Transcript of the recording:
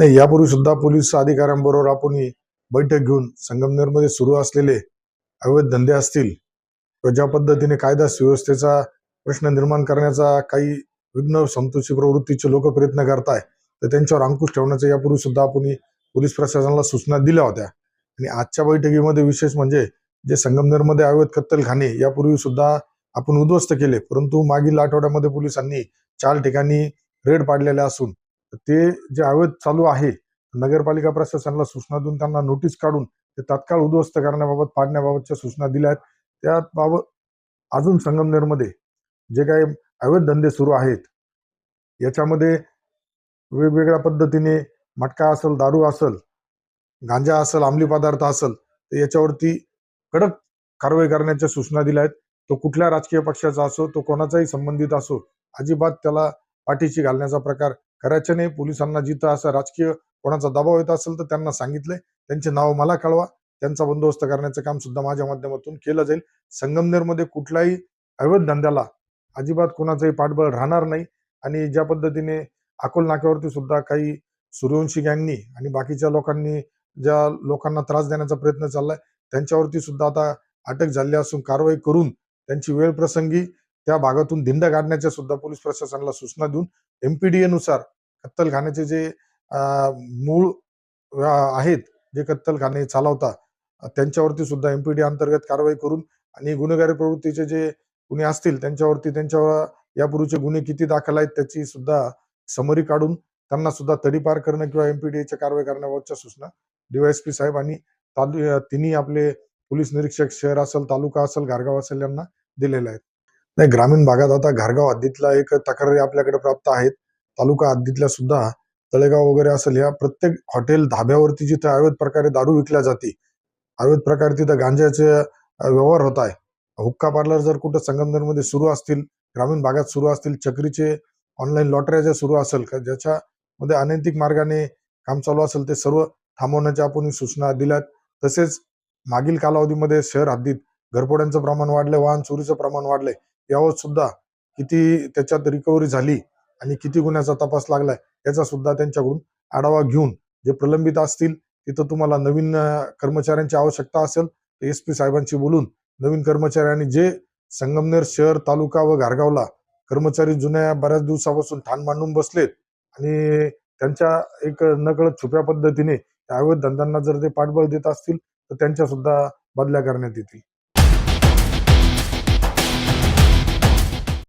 नाही यापूर्वी सुद्धा पोलीस अधिकाऱ्यांबरोबर आपण बैठक घेऊन संगमनेरमध्ये सुरू असलेले अवैध धंदे असतील किंवा ज्या पद्धतीने कायदा सुव्यवस्थेचा प्रश्न निर्माण करण्याचा काही विघ्न संतोषी प्रवृत्तीचे लोक प्रयत्न करताय तर त्यांच्यावर अंकुश ठेवण्याचा यापूर्वी सुद्धा आपण पोलीस प्रशासनाला सूचना दिल्या होत्या. आणि आजच्या बैठकीमध्ये विशेष म्हणजे जे संगमनेरमध्ये अवैध कत्तलखाने यापूर्वी सुद्धा आपण उद्ध्वस्त केले परंतु मागील आठवड्यामध्ये पोलिसांनी चार ठिकाणी रेड पाडलेल्या असून ते जे अवैध चालू आहे नगरपालिका प्रशासनाला सूचना देऊन त्यांना नोटीस काढून ते तात्काळ उद्ध्वस्त करण्याबाबत पाडण्याबाबतच्या सूचना दिल्या आहेत त्याबाबत अजून संगमनेरमध्ये जे काही अवैध धंदे सुरू आहेत याच्यामध्ये वेगवेगळ्या पद्धतीने मटका असेल दारू असेल गांजा असेल अंमली पदार्थ असेल तर याच्यावरती कडक कारवाई करण्याच्या सूचना दिल्या आहेत तो कुठल्या राजकीय पक्षाचा असो तो कोणाचाही संबंधित असो अजिबात त्याला पाठीशी घालण्याचा प्रकार करायचा नाही. पोलिसांना जिथं असं राजकीय कोणाचा दबाव येत असेल तर त्यांना सांगितले त्यांचे नाव मला कळवा. त्यांचा बंदोबस्त करण्याचं काम सुद्धा माझ्या माध्यमातून केलं जाईल. संगमनेरमध्ये कुठलाही अवैध धंद्याला अजिबात कोणाचंही पाठबळ राहणार नाही. आणि ज्या पद्धतीने अकोल नाक्यावरती सुद्धा काही सूर्यवंशी गँगनी आणि बाकीच्या लोकांनी ज्या लोकांना त्रास देण्याचा प्रयत्न चाललाय त्यांच्यावरती सुद्धा आता अटक झाली असून कारवाई करून त्यांची वेळ प्रसंगी त्या भागातून धिंड काढण्याच्या सुद्धा पोलीस प्रशासनाला सूचना देऊन एमपीडीए नुसार कत्तलखान्याचे जे मूळ आहेत जे कत्तलखाने चालवता त्यांच्यावरती सुद्धा एमपीडी अंतर्गत कारवाई करून आणि गुन्हेगारी प्रवृत्तीचे जे गुन्हे असतील त्यांच्यावरती त्यांच्यावर यापूर्वीचे गुन्हे किती दाखल आहेत त्याची सुद्धा समरी काढून त्यांना सुद्धा तडीपार करणं किंवा एमपीडीएच्या कारवाई करण्याबाबतच्या सूचना डीवायएसपी साहेब आणि तालु तिन्ही आपले पोलीस निरीक्षक शहर असेल तालुका असेल घारगाव असेल यांना दिलेल्या आहेत. नाही ग्रामीण भागात आता घारगाव हद्दीतला एक तक्रारी आपल्याकडे प्राप्त आहेत. तालुका हद्दीतल्या सुद्धा तळेगाव वगैरे असेल या प्रत्येक हॉटेल धाब्यावरती जिथे अवैध प्रकारे दारू विकल्या जाते अवैध प्रकारे तिथं गांजाचे व्यवहार होत आहे. हुक्का पार्लर जर कुठं संगमनेरमध्ये सुरू असतील ग्रामीण भागात सुरू असतील चक्रीचे ऑनलाईन लॉटऱ्या ज्या सुरू असेल का ज्याच्यामध्ये अनैतिक मार्गाने काम चालू असेल ते सर्व थांबवण्याच्या आपण सूचना दिल्यात. तसेच मागील कालावधीमध्ये शहर हद्दीत घरपोड्यांचं प्रमाण वाढले वाहन चोरीचं प्रमाण वाढलंय यावर सुद्धा किती त्याच्यात रिकव्हरी झाली आणि किती गुन्ह्याचा तपास लागलाय याचा सुद्धा त्यांच्याकडून आढावा घेऊन जे प्रलंबित असतील तिथं तुम्हाला नवीन कर्मचाऱ्यांची आवश्यकता असेल तर एस पी साहेबांशी बोलून नवीन कर्मचारी आणि जे संगमनेर शहर तालुका व घारगावला कर्मचारी जुन्या बऱ्याच दिवसापासून ठाण मांडून बसलेत आणि त्यांच्या एक नकळत छुप्या पद्धतीने या अवैध धंद्यांना जर ते पाठबळ देत असतील तर त्यांच्या सुद्धा बदल्या करण्यात येतील.